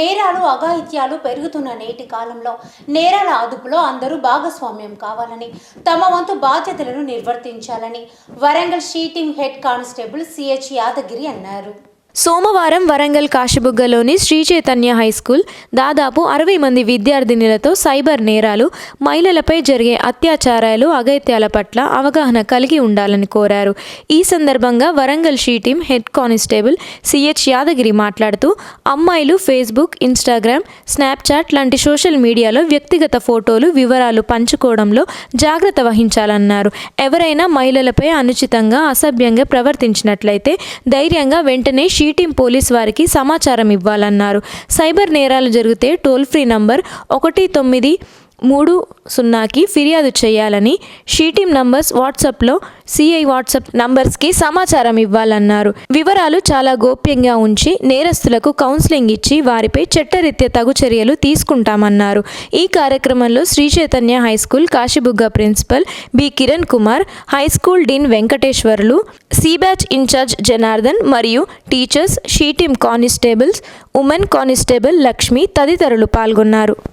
నేరాలు అఘాయిత్యాలు పెరుగుతున్న నేటి కాలంలో నేరాల అదుపులో అందరూ భాగస్వామ్యం కావాలని తమ వంతు బాధ్యతలను నిర్వర్తించాలని Warangal sheeting head constable CH Yadagiri అన్నారు. సోమవారం వరంగల్ కాశబుగ్గలోని శ్రీ చైతన్య హై స్కూల్ దాదాపు అరవై మంది విద్యార్థినులతో సైబర్ నేరాలు మహిళలపై జరిగే అత్యాచారాలు అగైత్యాల పట్ల అవగాహన కలిగి ఉండాలని కోరారు. ఈ సందర్భంగా Warangal she team head constable CH Yadagiri మాట్లాడుతూ అమ్మాయిలు ఫేస్బుక్ ఇన్స్టాగ్రామ్ స్నాప్చాట్ లాంటి సోషల్ మీడియాలో వ్యక్తిగత ఫోటోలు వివరాలు పంచుకోవడంలో జాగ్రత్త వహించాలన్నారు. ఎవరైనా మహిళలపై అనుచితంగా అసభ్యంగా ప్రవర్తించినట్లయితే ధైర్యంగా వెంటనే షీటిం పోలీస్ వారికి సమాచారం ఇవ్వాలన్నారు. సైబర్ నేరాలు జరిగితే టోల్ ఫ్రీ నంబర్ ఒకటి తొమ్మిది మూడు సున్నాకి ఫిర్యాదు చేయాలని షీటీమ్ నంబర్స్ వాట్సాప్లో సిఐ వాట్సాప్ నంబర్స్కి సమాచారం ఇవ్వాలన్నారు. వివరాలు చాలా గోప్యంగా ఉంచి నేరస్తులకు కౌన్సిలింగ్ ఇచ్చి వారిపై చట్టరీత్యా తగు చర్యలు తీసుకుంటామన్నారు. ఈ కార్యక్రమంలో Sri Chaitanya high school Kashibugga principal B Kiran Kumar high school dean Venkateswarlu C batch incharge Janardhan మరియు teachers she team constables women constable Lakshmi తదితరులు పాల్గొన్నారు.